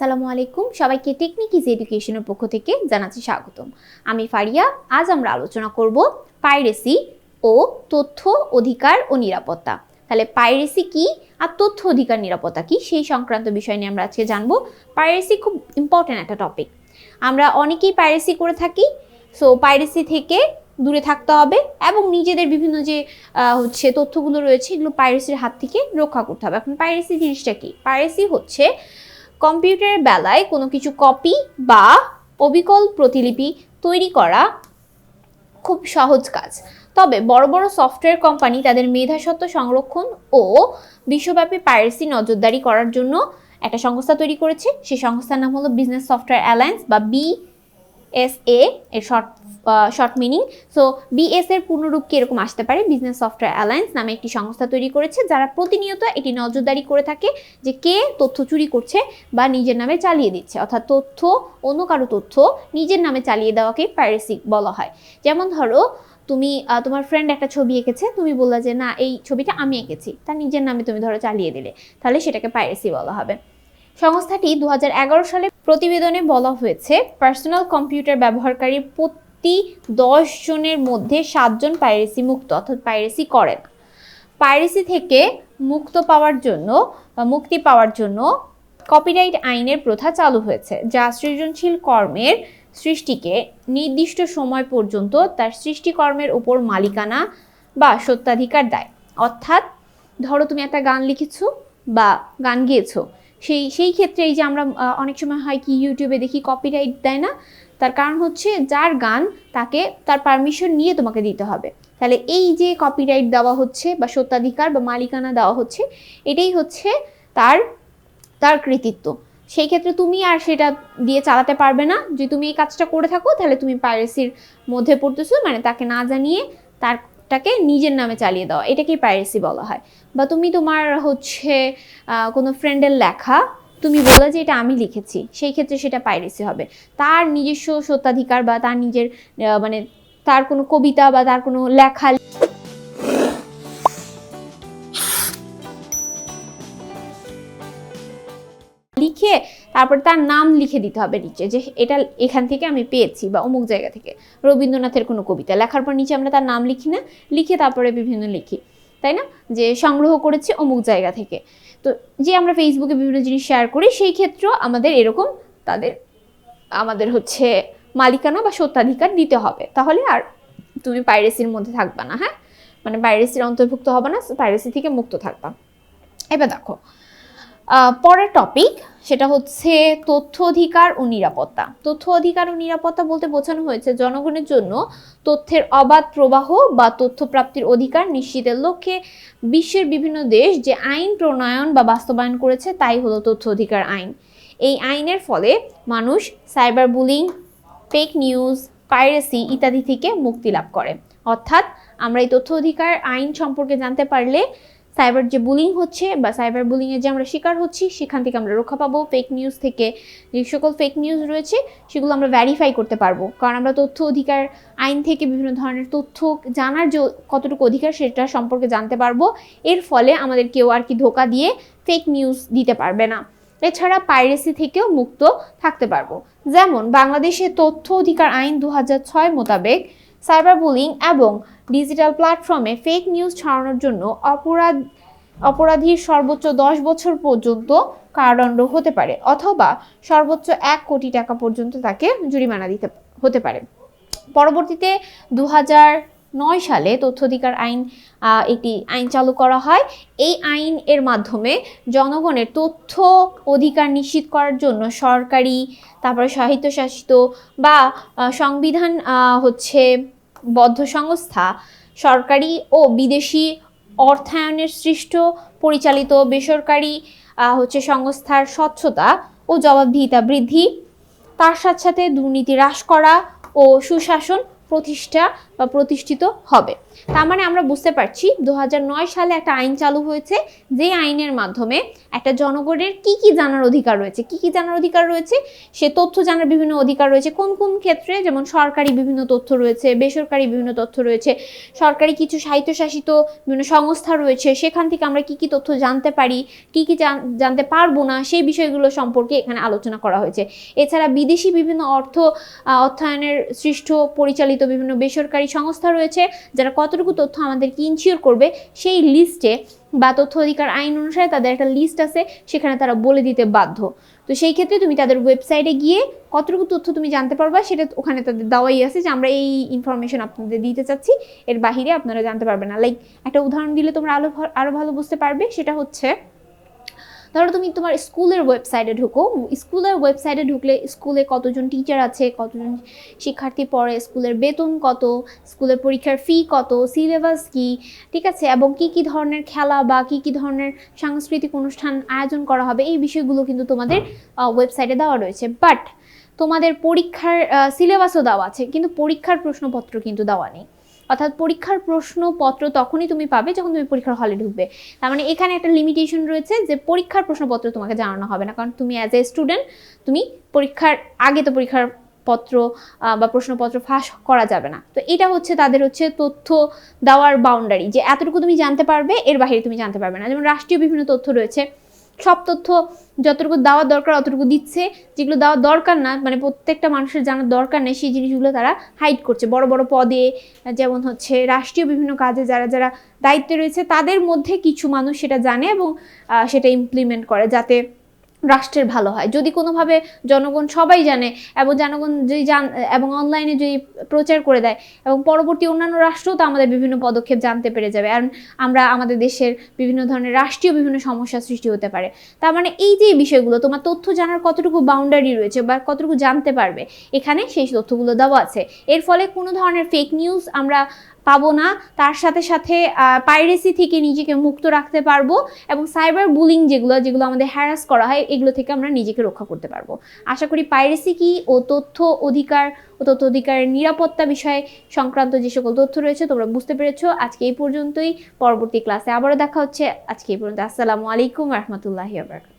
আসসালামু আলাইকুম। সবাইকে টেকনিক ইজ এডুকেশনের পক্ষ থেকে জানাচ্ছি স্বাগতম। আমি ফারিয়া। আজ আমরা আলোচনা করব পাইরেসি ও তথ্য অধিকার ও নিরাপত্তা। তাহলে পাইরেসি কি আর তথ্য অধিকার নিরাপত্তা কি সেই সংক্রান্ত বিষয় নিয়ে আমরা আজকে জানব। পাইরেসি খুব ইম্পর্ট্যান্ট একটা টপিক আমরা অনেকেই পাইরেসি করে থাকি। সো পাইরেসি থেকে দূরে থাকতে হবে এবং নিজেদের বিভিন্ন যে হচ্ছে তথ্যগুলো রয়েছে, এগুলো পাইরেসির হাত থেকে রক্ষা করতে হবে। এখন পাইরেসি জিনিসটা কি? পাইরেসি হচ্ছে কম্পিউটারের বেলায় কোনো কিছু কপি বা অবিকল প্রতিলিপি তৈরি করা খুব সহজ কাজ। তবে বড় বড় সফটওয়্যার কোম্পানি তাদের মেধাস্বত্ব সংরক্ষণ ও বিশ্বব্যাপী পাইরেসি নজরদারি করার জন্য একটা সংস্থা তৈরি করেছে। সেই সংস্থার নাম হলো বিজনেস সফটওয়্যার অ্যালায়েন্স বা বিএসএ এর short short meaning so BS এর পূর্ণরূপ কি এরকম আসতে পারে? বিজনেস সফটওয়্যার অ্যালায়েন্স নামে একটি সংস্থা তৈরি করেছে, যারা প্রতিনিয়ত এটি নজরদারি করে থাকে যে কে তথ্য চুরি করছে বা নিজের নামে চালিয়ে দিচ্ছে। অর্থাৎ তথ্য, অন্য কারও তথ্য নিজের নামে চালিয়ে দেওয়াকে পাইরেসি বলা হয়। যেমন ধরো, তুমি তোমার ফ্রেন্ড একটা ছবি এঁকেছে, তুমি বললা যে, না, এই ছবিটা আমি এঁকেছি। তার নিজের নামে তুমি ধরো চালিয়ে দিলে, তাহলে সেটাকে পাইরেসি বলা হবে। সংস্থাটি দু হাজার এগারো সালে প্রতিবেদনে বলা হয়েছে পার্সোনাল কম্পিউটার ব্যবহারকারী প্রতি দশ জনের মধ্যে সাতজন পাইরেসি মুক্ত অর্থাৎ পাইরেসি করে না পাইরেসি থেকে মুক্ত পাওয়ার জন্য বা মুক্তি পাওয়ার জন্য কপিরাইট আইনের প্রথা চালু হয়েছে, যা সৃজনশীল কর্মের সৃষ্টিকে নির্দিষ্ট সময় পর্যন্ত তার সৃষ্টিকর্মের উপর মালিকানা বা সত্ত্বাধিকার দেয়। অর্থাৎ, ধরো তুমি একটা গান লিখেছো বা গান গেয়েছো সেই সেই ক্ষেত্রে এই যে আমরা অনেক সময় হয় কি ইউটিউবে দেখি কপিরাইট দেয় না, তার কারণ হচ্ছে যার গান তাকে তার পারমিশন নিয়ে তোমাকে দিতে হবে। তাহলে এই যে কপিরাইট দেওয়া হচ্ছে বা সত্ত্বাধিকার বা মালিকানা দেওয়া হচ্ছে, এটাই হচ্ছে তার তার কৃতিত্ব। সেই ক্ষেত্রে তুমি আর সেটা দিয়ে চালাতে পারবে না। যে তুমি এই কাজটা করে থাকো, তাহলে তুমি পাইরেসির মধ্যে পড়তেছো মানে তাকে না জানিয়ে তারটাকে নিজের নামে চালিয়ে দেওয়া, এটাকেই পাইরেসি বলা হয়। বা তুমি তোমার হচ্ছে কোনো ফ্রেন্ডের লেখা, তুমি বলে যে এটা আমি লিখেছি, সেই ক্ষেত্রে সেটা পাইরেসি হবে। তার নিজস্ব সত্যাধিকার বা তার নিজের মানে তার কোনো কবিতা বা তার কোনো লেখা তারপর তার নাম লিখে দিতে হবে নিচে যে এটা এখান থেকে আমি পেয়েছি বা অমুক জায়গা থেকে। রবীন্দ্রনাথের কোনো কবিতা। লেখার পর নিচে আমরা তার নাম লিখি না, লিখে তারপরে বিভিন্ন লিখি, তাই না? যে সংগ্রহ করেছি অমুক জায়গা থেকে। তো যে আমরা ফেসবুকে বিভিন্ন জিনিস শেয়ার করি, সেই ক্ষেত্রেও আমাদের এরকম তাদের, আমাদের হচ্ছে মালিকানা বা সত্ত্বাধিকার দিতে হবে। তাহলে আর তুমি পাইরেসির মধ্যে থাকবা না হ্যাঁ? মানে পাইরেসির অন্তর্ভুক্ত হবে না পাইরেসি থেকে মুক্ত থাকবা। এবার দেখো পরের টপিক সেটা হচ্ছে তথ্য অধিকার ও নিরাপত্তা। তথ্য অধিকার ও নিরাপত্তা বলতে বোঝানো হয়েছে জনগণের জন্য তথ্যের অবাধ প্রবাহ বা তথ্য প্রাপ্তির অধিকার নিশ্চিতের লক্ষ্যে বিশ্বের বিভিন্ন দেশ যে আইন প্রণয়ন বা বাস্তবায়ন করেছে তাই হলো তথ্য অধিকার আইন। এই আইনের ফলে মানুষ cyber bullying fake news piracy ইত্যাদি থেকে মুক্তি লাভ করে। অর্থাৎ আমরা এই তথ্য অধিকার আইন সম্পর্কে জানতে পারলে সাইবার যে বুলিং হচ্ছে বা সাইবার বুলিংয়ের যে আমরা শিকার হচ্ছি, সেখান থেকে আমরা রক্ষা পাবো। ফেক নিউজ থেকে যে সকল ফেক নিউজ রয়েছে, সেগুলো আমরা ভ্যারিফাই করতে পারব। কারণ আমরা তথ্য অধিকার আইন থেকে বিভিন্ন ধরনের তথ্য জানার যে কতটুকু অধিকার, সেটা সম্পর্কে জানতে পারব। এর ফলে আমাদের কেউ আর কি ধোকা দিয়ে ফেক নিউজ দিতে পারবে না। এছাড়া পাইরেসি থেকেও মুক্ত থাকতে পারব। যেমন বাংলাদেশে তথ্য অধিকার আইন দু মোতাবেক সাইবার বুলিং এবং ডিজিটাল প্ল্যাটফর্মে ফেক নিউজ ছড়ানোর জন্য অপরাধ, অপরাধীর সর্বোচ্চ দশ বছর পর্যন্ত কারাদণ্ড হতে পারে অথবা সর্বোচ্চ এক কোটি টাকা পর্যন্ত তাকে জরিমানা দিতে হতে পারে। পরবর্তীতে দু নয় সালে তথ্য অধিকার আইন একটি আইন চালু করা হয়। এই আইন এর মাধ্যমে জনগণের তথ্য অধিকার নিশ্চিত করার জন্য সরকারি, তারপরে সাহিত্যশাসিত বা সংবিধান হচ্ছে বদ্ধ সংস্থা সরকারি ও বিদেশি অর্থায়নের সৃষ্ট, পরিচালিত বেসরকারি হচ্ছে সংস্থার স্বচ্ছতা ও জবাবদিহিতা বৃদ্ধি, তার সাথে সাথে দুর্নীতি হ্রাস করা ও সুশাসন প্রতিষ্ঠা বা প্রতিষ্ঠিত হবে। তার মানে আমরা বুঝতে পারছি দু হাজার নয় সালে একটা আইন চালু হয়েছে, যে আইনের মাধ্যমে একটা জনগণের কি কি জানার অধিকার রয়েছে, কি কি জানার অধিকার রয়েছে, সে তথ্য জানার বিভিন্ন অধিকার রয়েছে। কোন কোন ক্ষেত্রে? যেমন সরকারি বিভিন্ন তথ্য রয়েছে, বেসরকারি বিভিন্ন তথ্য রয়েছে, সরকারি কিছু স্বায়ত্তশাসিত বিভিন্ন সংস্থা রয়েছে, সেখান থেকে আমরা কি কি তথ্য জানতে পারি, কি কি জান- জানতে পারব না, সেই বিষয়গুলো সম্পর্কে এখানে আলোচনা করা হয়েছে। এছাড়া বিদেশি বিভিন্ন অর্থ অর্থায়নের সৃষ্ট পরিচালিত বিভিন্ন বেসরকারি সংস্থা রয়েছে, যারা কতটুকু তথ্য আমাদেরকে ইনশিওর করবে, সেই লিস্টে বা তথ্য অধিকার আইন অনুসারে তাদের একটা লিস্ট আছে, সেখানে তারা বলে দিতে বাধ্য। তো সেই ক্ষেত্রে তুমি তাদের ওয়েবসাইটে গিয়ে কতটুকু তথ্য তুমি জানতে পারবা, সেটা ওখানে তাদের দেওয়াই আছে যে আমরা এই ইনফরমেশন আপনাদের দিতে চাচ্ছি, এর বাহিরে আপনারা জানতে পারবেন না। লাইক একটা উদাহরণ দিলে তোমরা আরও ভা- আরও ভালো বুঝতে পারবে, সেটা হচ্ছে ধরো তুমি তোমার স্কুলের ওয়েবসাইটে ঢুকো, স্কুলের ওয়েবসাইটে ঢুকলে স্কুলে কতজন টিচার আছে, কতজন শিক্ষার্থী পড়ে, স্কুলের বেতন কত, স্কুলের পরীক্ষার ফি কত সিলেবাস কি, ঠিক আছে? এবং কি কি ধরনের খেলা বা কি কি ধরনের সাংস্কৃতিক অনুষ্ঠান আয়োজন করা হবে, এই বিষয়গুলো কিন্তু তোমাদের ওয়েবসাইটে দেওয়া রয়েছে। বাট তোমাদের পরীক্ষার সিলেবাসও দেওয়া আছে, কিন্তু পরীক্ষার প্রশ্নপত্র কিন্তু দেওয়া নেই। অর্থাৎ পরীক্ষার প্রশ্নপত্র তখনই তুমি পাবে যখন তুমি পরীক্ষার হলে ঢুকবে। তার মানে এখানে একটা লিমিটেশন রয়েছে যে পরীক্ষার প্রশ্নপত্র তোমাকে জানানো হবে না। কারণ তুমি অ্যাজ এ স্টুডেন্ট তুমি পরীক্ষার আগে তো পরীক্ষার পত্র বা প্রশ্নপত্র ফাঁস করা যাবে না। তো এটা হচ্ছে তাদের হচ্ছে তথ্য দেওয়ার বাউন্ডারি যে এতটুকু তুমি জানতে পারবে, এর বাইরে তুমি জানতে পারবে না। যেমন রাষ্ট্রীয় বিভিন্ন তথ্য রয়েছে। সব তথ্য যতটুকু দেওয়ার দরকার, অতটুকু দিচ্ছে। যেগুলো দেওয়ার দরকার না মানে প্রত্যেকটা মানুষের জানার দরকার নেই, সেই জিনিসগুলো তারা হাইড করছে। বড় বড় পদে, যেমন হচ্ছে রাষ্ট্রীয় বিভিন্ন কাজে যারা যারা দায়িত্বে রয়েছে, তাদের মধ্যে কিছু মানুষ সেটা জানে এবং সেটা ইমপ্লিমেন্ট করে। যাতে রাষ্ট্রের ভালো হয়। যদি কোনোভাবে জনগণ সবাই জানে এবং জনগণ যদি জান, এবং অনলাইনে যদি প্রচার করে দেয় এবং পরবর্তী অন্যান্য রাষ্ট্রও তো আমাদের বিভিন্ন পদক্ষেপ জানতে পেরে যাবে। আর আমরা আমাদের দেশের বিভিন্ন ধরনের রাষ্ট্রীয় বিভিন্ন সমস্যা সৃষ্টি হতে পারে। তার মানে এই যে বিষয়গুলো, তোমার তথ্য জানার কতটুকু বাউন্ডারি রয়েছে বা কতটুকু জানতে পারবে? এখানে সেই তথ্যগুলো দেওয়া আছে। এর ফলে কোনো ধরনের ফেক নিউজ আমরা পাবো না। তার সাথে সাথে পাইরেসি থেকে নিজেকে মুক্ত রাখতে পারব এবং সাইবার বুলিং যেগুলো যেগুলো আমাদের হ্যারাস করা হয়, এগুলো থেকে আমরা নিজেকে রক্ষা করতে পারব। আশা করি পাইরেসি কি ও তথ্য অধিকার, ও তথ্য অধিকারের নিরাপত্তা বিষয়ে সংক্রান্ত যে সকল তথ্য রয়েছে, তোমরা বুঝতে পেরেছ। আজকে এই পর্যন্তই। পরবর্তী ক্লাসে আবারও দেখা হচ্ছে। আজকে এই পর্যন্ত। আসসালামু আলাইকুম রহমতুল্লাহি আবরাকাত